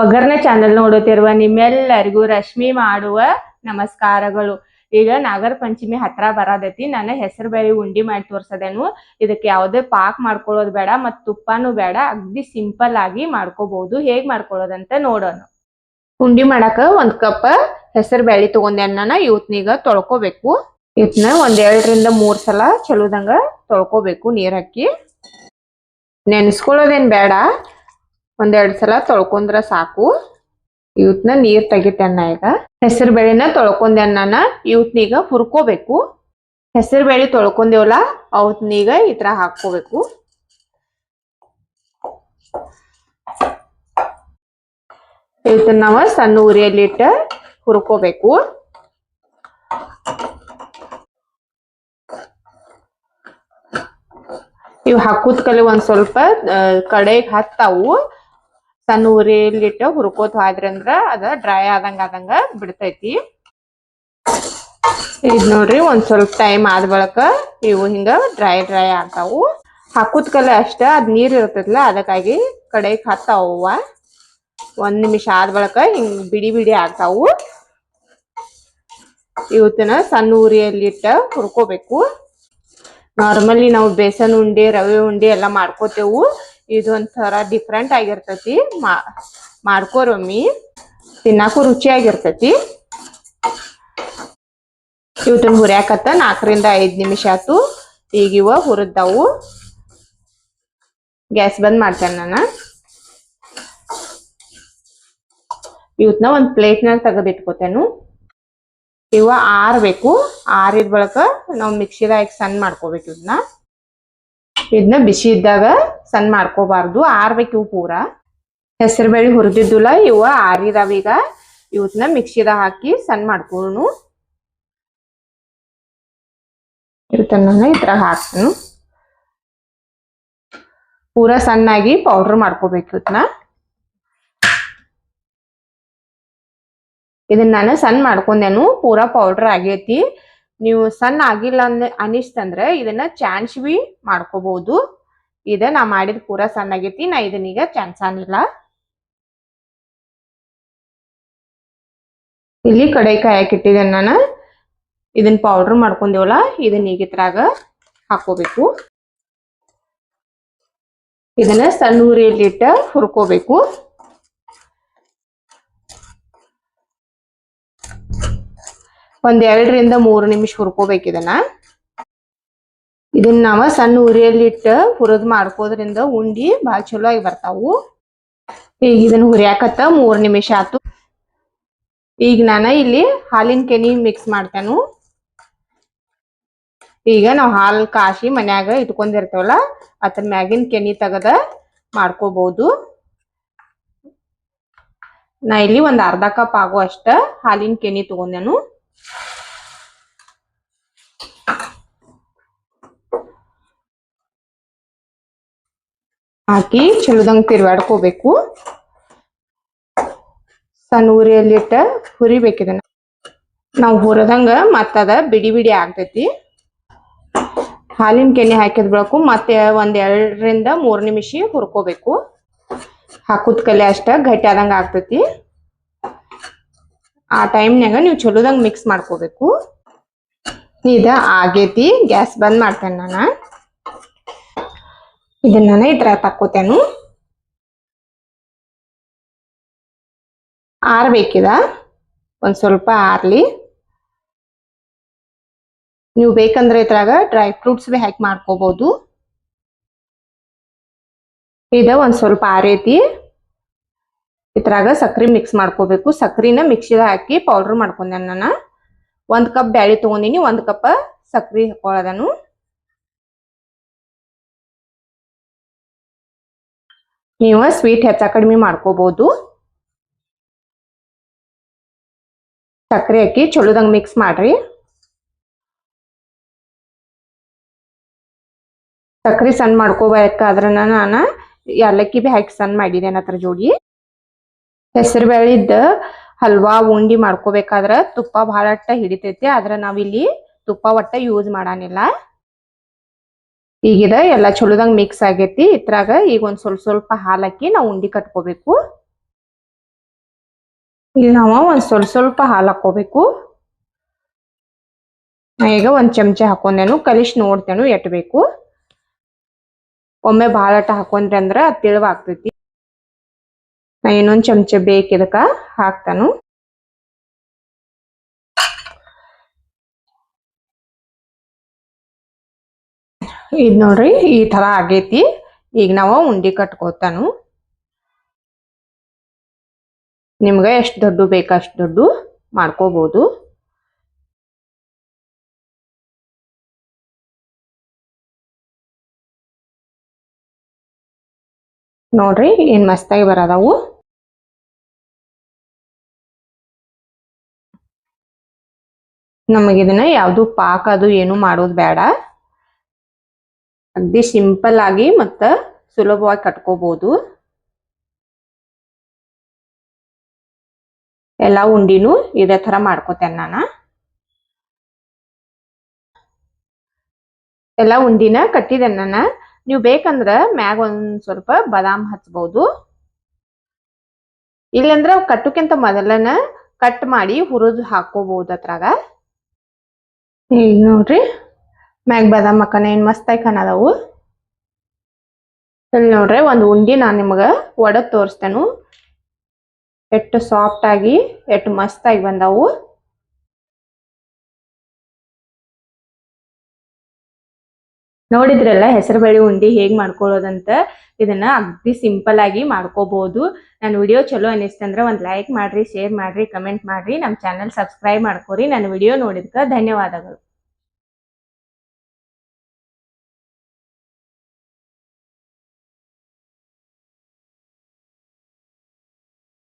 ಒಗ್ಗರಣೆ ಚಾನೆಲ್ ನೋಡುತ್ತಿರುವ ನಿಮ್ಮೆಲ್ಲರಿಗೂ ರಶ್ಮಿ ಮಾಡುವ ನಮಸ್ಕಾರಗಳು. ಈಗ ನಾಗರ ಪಂಚಮಿ ಹತ್ರ ಬರದೈತಿ ನಾನು ಹೆಸರು ಬೇಳೆ ಉಂಡಿ ಮಾಡಿ ತೋರ್ಸದೇನು. ಇದಕ್ಕೆ ಯಾವುದೇ ಪಾಕ್ ಮಾಡ್ಕೊಳ್ಳೋದು ಬೇಡ ಮತ್ತು ತುಪ್ಪನೂ ಬೇಡ. ಅಗ್ದಿ ಸಿಂಪಲ್ ಆಗಿ ಮಾಡ್ಕೋಬಹುದು ಹೇಗ್ ಮಾಡ್ಕೊಳ್ಳೋದಂತ ನೋಡೋಣ. ಉಂಡಿ ಮಾಡಕ ಒಂದ್ ಕಪ್ ಹೆಸರು ಬೇಳೆ ತಗೊಂಡೆ ನಾನು ಇವತ್ನೀಗ ತೊಳ್ಕೊಬೇಕು. ಇದನ್ನ ಒಂದ್ ಎರಡರಿಂದ ಮೂರ್ ಸಲ ಚಲೋದಂಗ ತೊಳ್ಕೊಬೇಕು ನೀರ್ ಹಾಕಿ. ನೆನ್ಸ್ಕೊಳ್ಳೋದೇನ್ ಬೇಡ. ಒಂದೆರಡ್ ಸಲ ತೊಳ್ಕೊಂಡ್ರ ಸಾಕು. ಇವತ್ನ ನೀರ್ ತೆಗಿತೇನ ಈಗ. ಹೆಸರು ಬೇಳೆನ ತೊಳ್ಕೊಂಡೆ ನಾನು ಇವತ್ನೀಗ ಹುರ್ಕೋಬೇಕು. ಹೆಸರು ಬೇಳೆ ತೊಳ್ಕೊಂಡೇವಲ್ಲ ಅವತ್ನೀಗ ಈ ತರ ಹಾಕೋಬೇಕು ಇವತ್ತನ್ನ ನಾವ ಸಣ್ಣ ಉರಿಯಲ್ಲಿ ಇಟ್ಟು ಹುರ್ಕೋಬೇಕು. ಇವು ಹಾಕುದ್ ಕಲೆ ಒಂದ್ ಸ್ವಲ್ಪ ಕಡೆಗೆ ಹತ್ತಾವು. ಸಣ್ಣ ಉರಿಯಲ್ಲಿಟ್ಟು ಹುರ್ಕೋತ ಹೋದ್ರಂದ್ರ ಅದ ಡ್ರೈ ಆದಂಗ ಆದಂಗ ಬಿಡ್ತೈತಿ. ಇದ್ ನೋಡ್ರಿ ಒಂದ್ ಸ್ವಲ್ಪ ಟೈಮ್ ಆದ ಬಳಕ ಇವು ಹಿಂಗ ಡ್ರೈ ಡ್ರೈ ಆಗ್ತಾವು. ಹಾಕುದ್ ಕಲೆ ಅಷ್ಟ, ಅದ್ ನೀರ್ ಇರ್ತೈತಲ್ಲ ಅದಕ್ಕಾಗಿ ಕಡೆಗೆ ಹತ್ತಾವ ಒಂದ್ ನಿಮಿಷ ಆದ ಬಳಕ ಹಿಂಗ್ ಬಿಡಿ ಬಿಡಿ ಆಗ್ತಾವು. ಇವತ್ತಿನ ಸಣ್ಣ ಉರಿಯಲ್ಲಿಟ್ಟ ಹುರ್ಕೋಬೇಕು. ನಾರ್ಮಲಿ ನಾವು ಬೇಸನ್ ಉಂಡೆ, ರವೆ ಉಂಡೆ ಎಲ್ಲ ಮಾಡ್ಕೋತೇವು. ಇದು ಒಂಥರ ಡಿಫ್ರೆಂಟ್ ಆಗಿರ್ತತಿ ಮಾಡ್ಕೋರೊಮ್ಮಿ. ತಿನ್ನಾಕು ರುಚಿಯಾಗಿರ್ತತಿ. ಇವತ್ತನ್ನ ಹುರಿಯಾಕತ್ತ ನಾಲ್ಕರಿಂದ ಐದು ನಿಮಿಷ ಆತು ಈಗ ಇವ ಹುರಿದವು. ಗ್ಯಾಸ್ ಬಂದ್ ಮಾಡ್ತೇನೆ ನಾನು. ಇವತ್ನ ಒಂದು ಪ್ಲೇಟ್ನಾಗ ತೆಗೆದಿಟ್ಕೋತೇನು. ಇವ ಆರ್ಬೇಕು ಆರಿದ ಬಳಕ ನಾವು ಮಿಕ್ಸಿದಾಗ ಸಣ್ಣ ಮಾಡ್ಕೋಬೇಕು ಇದನ್ನ ಇದನ್ನ ಬಿಸಿ ಇದ್ದಾಗ ಸಣ್ಣ ಮಾಡ್ಕೋಬಾರ್ದು, ಆರ್ಬೇಕು ಇವು ಪೂರ. ಹೆಸರುಬೇಳೆ ಹುರಿದಿದ್ದುಲ್ಲ, ಇವ ಆರಿದಾವ ಈಗ ಇವತ್ತನ್ನ ಮಿಕ್ಸಿದಾಗ ಹಾಕಿ ಸಣ್ಣ ಮಾಡ್ಕೊಳನು ಇವತ್ತನ್ನ ಇದ್ರಾಗ ಹಾಕ್ತೇನು. ಪೂರ ಸಣ್ಣಾಗಿ ಪೌಡ್ರ್ ಮಾಡ್ಕೋಬೇಕು ಇವತ್ತನ್ನ ಇದನ್ನ ನಾನು ಸಣ್ಣ ಮಾಡ್ಕೊಂಡೇನು, ಪೂರಾ ಪೌಡ್ರ್ ಆಗೈತಿ. ನೀವು ಸಣ್ಣ ಆಗಿಲ್ಲ ಅಂದ ಅನಿಸ್ತಂದ್ರ ಇದನ್ನ ಚಾನ್ಸ್ ಬಿ ಮಾಡ್ಕೋಬಹುದು ಇದ ನಾ ಮಾಡಿದ ಪೂರಾ ಸಣ್ಣ ಆಗೈತಿ ನಾ ಇದನ್ನೀಗ ಚಾನ್ಸಾನಿಲ್ಲ ಇಲ್ಲಿ ಕಡಾಯಿ ಇಟ್ಟಿದ್ದೇನೆ ನಾನು. ಇದನ್ನ ಪೌಡರ್ ಮಾಡ್ಕೊಂಡೇವಲ್ಲ, ಇದನ್ನ ಈಗ ಇದ್ರಾಗ ಹಾಕೋಬೇಕು. ಇದನ್ನ ಸಣ್ಣ ಉರಿಯಲ್ಲಿ ಇಟ್ಟ ಹುರ್ಕೋಬೇಕು. ಎರಡರಿಂದ ಮೂರು ನಿಮಿಷ ಹುರ್ಕೋಬೇಕು ಇದನ್ನ. ಇದನ್ನ ನಾವ ಸಣ್ಣ ಉರಿಯಲ್ಲಿ ಇಟ್ಟ ಹುರಿದ್ ಮಾಡ್ಕೋದ್ರಿಂದ ಉಂಡಿ ಬಾಳ ಚಲೋ ಆಗಿ ಬರ್ತಾವು. ಈಗ ಇದನ್ನ ಹುರಿಯಾಕತ್ತ ಮೂರ್ ನಿಮಿಷ ಆತು. ಈಗ ನಾನ ಇಲ್ಲಿ ಹಾಲಿನ ಕೆನಿ ಮಿಕ್ಸ್ ಮಾಡ್ತೇನು. ಈಗ ನಾವ್ ಹಾಲು ಕಾಶಿ ಮನ್ಯಾಗ ಇಟ್ಕೊಂಡಿರ್ತೇವಲ್ಲ, ಅದ್ರ ಮ್ಯಾಗಿನ ಕೆನಿ ತೆಗದ ಮಾಡ್ಕೋಬಹುದು ನಾ ಇಲ್ಲಿ ಒಂದ್ ಅರ್ಧ ಕಪ್ ಆಗೋ ಅಷ್ಟ ಹಾಲಿನ ಕೆನಿ ತಗೊಂಡೇನು. ಹಾಕಿ ಚಲೋದಂಗೆ ತಿರ್ವಾಡ್ಕೋಬೇಕು. ಸಣ್ಣ ಉರಿಯಲ್ಲಿ ಇಟ್ಟ ಹುರಿಬೇಕಿದನ್ನ ನಾವು ಹುರದಂಗ ಮತ್ತದ ಬಿಡಿ ಬಿಡಿ ಆಗ್ತೈತಿ. ಹಾಲಿನ ಕೆನೆ ಹಾಕಿದ ಬೆಳಕು ಮತ್ತೆ ಒಂದ್ ಎರಡರಿಂದ ಮೂರ್ ನಿಮಿಷ ಹುರ್ಕೋಬೇಕು. ಹಾಕುದ ಕಲೆ ಅಷ್ಟ ಗಟ್ಟಿ ಆದಂಗ ಆಗ್ತೈತಿ. ಆ ಟೈಮ್ನಾಗ ನೀವು ಚಲೋದಂಗೆ ಮಿಕ್ಸ್ ಮಾಡ್ಕೋಬೇಕು. ಇದ ಆಗೇತಿ, ಗ್ಯಾಸ್ ಬಂದ್ ಮಾಡ್ತೇನೆ ನಾನು. ಇದನ್ನ ಇದ್ರ ತಕ್ಕೋತೇನು. ಆರ್ಬೇಕಿದ ಒಂದ್ ಸ್ವಲ್ಪ ಆರ್ಲಿ. ನೀವು ಬೇಕಂದ್ರೆ ಇದ್ರಾಗ ಡ್ರೈ ಫ್ರೂಟ್ಸ್ ಬಿ ಹಾಕಿ ಮಾಡ್ಕೋಬಹುದು ಇದ ಒಂದ್ ಸ್ವಲ್ಪ ಆರೈತಿ. ಇದ್ರಾಗ ಸಕ್ರಿ ಮಿಕ್ಸ್ ಮಾಡ್ಕೋಬೇಕು. ಸಕ್ರಿನ ಮಿಕ್ಸಿದ ಹಾಕಿ ಪೌಡರ್ ಮಾಡ್ಕೊಂಡೆ ನಾನು. ಒಂದ್ ಕಪ್ ಬ್ಯಾಳಿ ತಗೊಂಡಿನಿ, ಒಂದ್ ಕಪ್ ಸಕ್ರಿ ಹಾಕೊಳ್ಳೋದನು ನೀವು ಸ್ವೀಟ್ ಹೆಚ್ಚ ಕಡಿಮೆ ಮಾಡ್ಕೋಬಹುದು ಸಕ್ಕರೆ ಹಾಕಿ ಚಲೋದಂಗ್ ಮಿಕ್ಸ್ ಮಾಡ್ರಿ. ಸಕ್ರಿ ಸಣ್ಣ ಮಾಡ್ಕೋಬೇಕಾದ್ರ ನಾನು ಯಾಲಕ್ಕಿ ಬಿ ಹಾಕಿ ಸಣ್ಣ ಮಾಡಿದ್ದೇನೆ ಅದ್ರ ಜೋಡಿ. ಹೆಸರು ಬೇಳಿದ್ದ ಹಲ್ವಾ, ಉಂಡಿ ಮಾಡ್ಕೋಬೇಕಾದ್ರ ತುಪ್ಪ ಬಹಳಟ್ಟ ಹಿಡಿತೈತಿ ಆದ್ರೆ ನಾವಿಲ್ಲಿ ತುಪ್ಪ ಒಟ್ಟ ಯೂಸ್ ಮಾಡಾನಿಲ್ಲ. ಈಗಿದ ಎಲ್ಲ ಚಲೋದಂಗ್ ಮಿಕ್ಸ್ ಆಗೈತಿ. ಇದ್ರಾಗ ಈಗ ಒಂದ್ ಸ್ವಲ್ಪ ಸ್ವಲ್ಪ ಹಾಲಾಕಿ ನಾವು ಉಂಡಿ ಕಟ್ಕೋಬೇಕು. ಇಲ್ಲಿ ನಾವು ಒಂದ್ ಸ್ವಲ್ಪ ಸ್ವಲ್ಪ ಹಾಲು ಹಾಕೋಬೇಕು. ಈಗ ಒಂದ್ ಚಮಚ ಹಾಕೊಂಡೇನು ಕಲಿಸಿ ನೋಡ್ತೇನು ಎಟ್ ಬೇಕು ಒಮ್ಮೆ ಬಾಳಟ ಹಾಕೊಂಡ್ರೆ ಅಂದ್ರ ಅದ್ ತಿಳವಾಗ್ತೈತಿ. ನಾ ಇನ್ನೊಂದ್ ಚಮಚ ಬೇಕು ಇದಕ್ಕ ಹಾಕ್ತಾನು. ಇದ್ ನೋಡ್ರಿ, ಈ ತರ ಆಗೈತಿ. ಈಗ ನಾವು ಉಂಡಿ ಕಟ್ಕೋತಾನು. ನಿಮ್ಗೆ ಎಷ್ಟು ದೊಡ್ಡ ಬೇಕು ಅಷ್ಟು ದೊಡ್ಡ ಮಾಡ್ಕೋಬೋದು. ನೋಡ್ರಿ, ಏನು ಮಸ್ತಾಗಿ ಬರದಾವು. ನಮಗಿದನ್ನ ಯಾವುದು ಪಾಕ ಅದು ಏನು ಮಾಡೋದು ಬೇಡ. ಅಗ್ದಿ ಸಿಂಪಲ್ ಆಗಿ ಮತ್ತ ಸುಲಭವಾಗಿ ಕಟ್ಕೋಬಹುದು ಎಲ್ಲಾ ಉಂಡಿನೂ ಇದೇ ತರ ಮಾಡ್ಕೋತೇನೆ ನಾನು. ಎಲ್ಲಾ ಉಂಡಿನ ಕಟ್ಟಿದ್ದೇನೆ ನಾನ. ನೀವು ಬೇಕಂದ್ರ ಮ್ಯಾಗ ಒಂದ್ ಸ್ವಲ್ಪ ಬಾದಾಮ್ ಹಚ್ಬಹುದು ಇಲ್ಲಂದ್ರ ಕಟ್ಟಕ್ಕಿಂತ ಮೊದಲನ ಕಟ್ ಮಾಡಿ ಹುರಿದು ಹಾಕೋಬಹುದು ಅದ್ರಾಗ. ಈಗ ನೋಡ್ರಿ. ಮ್ಯಾಗ ಬಾದಾಮ್ ಮಕ್ಕನ ಏನ್ ಮಸ್ತಾಗಿ ಕಾಣದವು ಇಲ್ಲಿ ನೋಡ್ರಿ ಒಂದು ಉಂಡಿ ನಾನು ನಿಮಗೆ ಒಡದ್ ತೋರಿಸ್ತೇನು. ಎಷ್ಟು ಸಾಫ್ಟ್ ಆಗಿ ಎಷ್ಟು ಮಸ್ತ್ ಆಗಿ ಬಂದಾವು. ನೋಡಿದ್ರಲ್ಲ ಹೆಸರುಬೇಳೆ ಉಂಡಿ ಹೇಗೆ ಮಾಡ್ಕೊಳ್ಳೋದಂತ ಇದನ್ನ ಅಗ್ದಿ ಸಿಂಪಲ್ ಆಗಿ ಮಾಡ್ಕೋಬಹುದು ನನ್ನ ವಿಡಿಯೋ ಚಲೋ ಅನಿಸ್ತಂದ್ರೆ ಒಂದು ಲೈಕ್ ಮಾಡ್ರಿ ಶೇರ್ ಮಾಡ್ರಿ ಕಮೆಂಟ್ ಮಾಡ್ರಿ. ನಮ್ಮ ಚಾನೆಲ್ ಸಬ್ಸ್ಕ್ರೈಬ್ ಮಾಡ್ಕೊರಿ. ನನ್ನ ವಿಡಿಯೋ ನೋಡಿದ್ಕ ಧನ್ಯವಾದಗಳು.